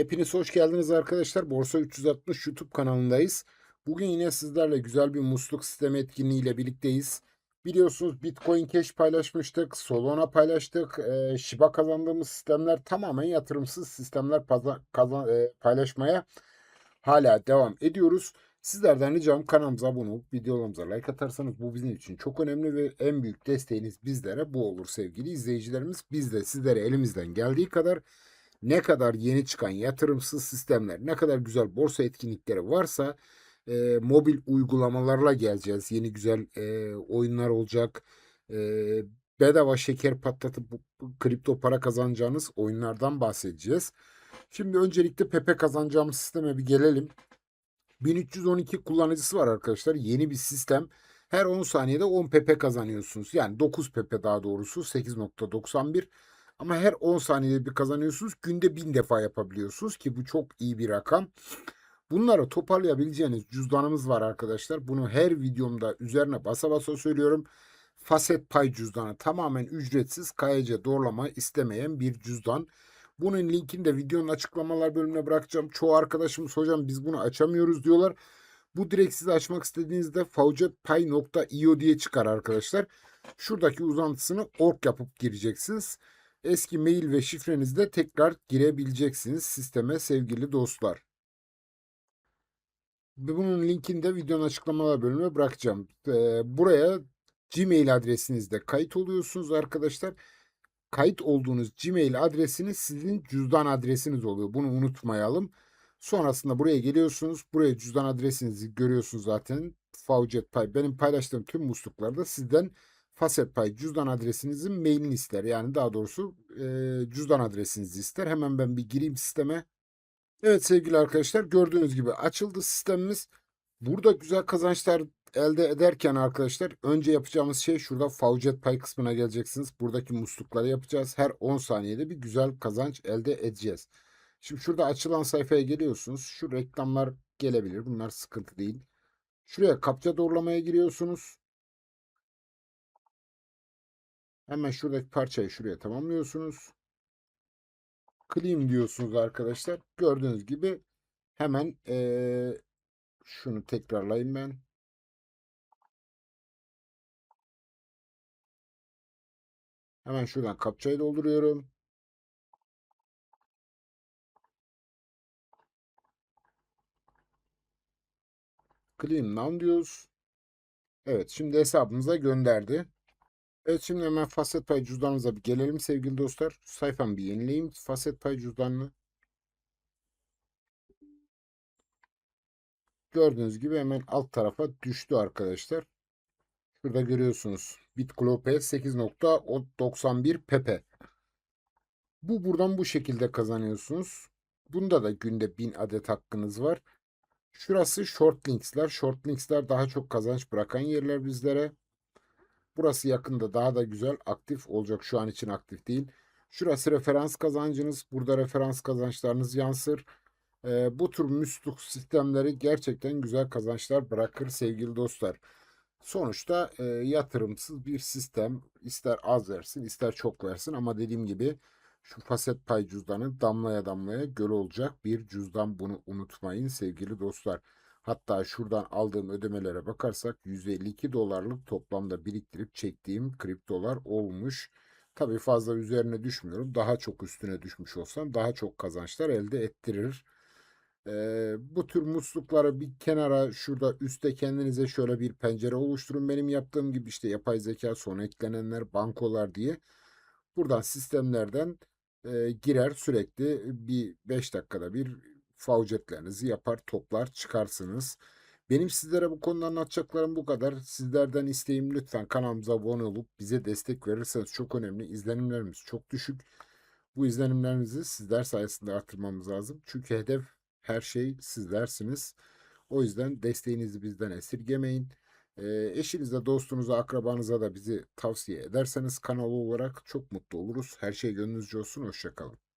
Hepiniz hoş geldiniz arkadaşlar. Borsa 360 YouTube kanalındayız. Bugün yine sizlerle güzel bir musluk sistemi etkinliğiyle birlikteyiz. Biliyorsunuz Bitcoin Cash paylaşmıştık, Solana paylaştık. Ee, Shiba kazandığımız sistemler tamamen yatırımsız sistemler kazan- e, paylaşmaya hala devam ediyoruz. Sizlerden ricam kanalımıza abone olup videolarımıza like atarsanız bu bizim için çok önemli ve en büyük desteğiniz bizlere bu olur sevgili izleyicilerimiz. Biz de sizlere elimizden geldiği kadar ne kadar yeni çıkan yatırımsız sistemler, ne kadar güzel borsa etkinlikleri varsa e, mobil uygulamalarla geleceğiz. Yeni güzel e, oyunlar olacak. E, bedava şeker patlatıp kripto para kazanacağınız oyunlardan bahsedeceğiz. Şimdi öncelikle Pepe kazanacağımız sisteme bir gelelim. 1312 kullanıcısı var arkadaşlar. Yeni bir sistem. Her 10 saniyede 10 Pepe kazanıyorsunuz. Yani 9 Pepe daha doğrusu 8.91. Ama her 10 saniyede bir kazanıyorsunuz. Günde 1000 defa yapabiliyorsunuz ki bu çok iyi bir rakam. Bunları toparlayabileceğiniz cüzdanımız var arkadaşlar. Bunu her videomda üzerine basa basa söylüyorum. Faset pay cüzdanı tamamen ücretsiz KYC doğrulama istemeyen bir cüzdan. Bunun linkini de videonun açıklamalar bölümüne bırakacağım. Çoğu arkadaşımız hocam biz bunu açamıyoruz diyorlar. Bu direkt siz açmak istediğinizde faucetpay.io diye çıkar arkadaşlar. Şuradaki uzantısını org yapıp gireceksiniz. Eski mail ve şifrenizle tekrar girebileceksiniz sisteme sevgili dostlar. Bunun linkini de videonun açıklamalar bölümüne bırakacağım. Ee, buraya Gmail adresinizde kayıt oluyorsunuz arkadaşlar. Kayıt olduğunuz Gmail adresiniz sizin cüzdan adresiniz oluyor. Bunu unutmayalım. Sonrasında buraya geliyorsunuz. Buraya cüzdan adresinizi görüyorsunuz zaten. Faucetpay. Benim paylaştığım tüm musluklarda sizden Fasetpay cüzdan adresinizin mailini ister. Yani daha doğrusu e, cüzdan adresinizi ister. Hemen ben bir gireyim sisteme. Evet sevgili arkadaşlar gördüğünüz gibi açıldı sistemimiz. Burada güzel kazançlar elde ederken arkadaşlar önce yapacağımız şey şurada Faucet Pay kısmına geleceksiniz. Buradaki muslukları yapacağız. Her 10 saniyede bir güzel kazanç elde edeceğiz. Şimdi şurada açılan sayfaya geliyorsunuz. Şu reklamlar gelebilir. Bunlar sıkıntı değil. Şuraya kapça doğrulamaya giriyorsunuz. Hemen şuradaki parçayı şuraya tamamlıyorsunuz. Clean diyorsunuz arkadaşlar. Gördüğünüz gibi hemen eee, şunu tekrarlayayım ben. Hemen şuradan kapçayı dolduruyorum. Clean now diyoruz. Evet şimdi hesabımıza gönderdi. Evet şimdi hemen Facet Pay cüzdanımıza bir gelelim sevgili dostlar. Sayfamı bir yenileyim. Facet Pay cüzdanını. Gördüğünüz gibi hemen alt tarafa düştü arkadaşlar. Şurada görüyorsunuz. BitGlobe 8.91 Pepe. Bu buradan bu şekilde kazanıyorsunuz. Bunda da günde 1000 adet hakkınız var. Şurası short linksler. Short linksler daha çok kazanç bırakan yerler bizlere. Burası yakında daha da güzel aktif olacak. Şu an için aktif değil. Şurası referans kazancınız. Burada referans kazançlarınız yansır. Ee, bu tür müslük sistemleri gerçekten güzel kazançlar bırakır sevgili dostlar. Sonuçta e, yatırımsız bir sistem. İster az versin ister çok versin ama dediğim gibi şu faset pay cüzdanı damlaya damlaya göl olacak bir cüzdan bunu unutmayın sevgili dostlar. Hatta şuradan aldığım ödemelere bakarsak 152 dolarlık toplamda biriktirip çektiğim kriptolar olmuş. Tabii fazla üzerine düşmüyorum. Daha çok üstüne düşmüş olsam daha çok kazançlar elde ettirir. Ee, bu tür muslukları bir kenara şurada üstte kendinize şöyle bir pencere oluşturun. Benim yaptığım gibi işte yapay zeka son eklenenler bankolar diye. Buradan sistemlerden e, girer sürekli bir 5 dakikada bir faucetlerinizi yapar toplar çıkarsınız. Benim sizlere bu konuda anlatacaklarım bu kadar. Sizlerden isteğim lütfen kanalımıza abone olup bize destek verirseniz çok önemli. İzlenimlerimiz çok düşük. Bu izlenimlerimizi sizler sayesinde artırmamız lazım. Çünkü hedef her şey sizlersiniz. O yüzden desteğinizi bizden esirgemeyin. Ee, eşinize, dostunuza, akrabanıza da bizi tavsiye ederseniz kanal olarak çok mutlu oluruz. Her şey gönlünüzce olsun. Hoşçakalın.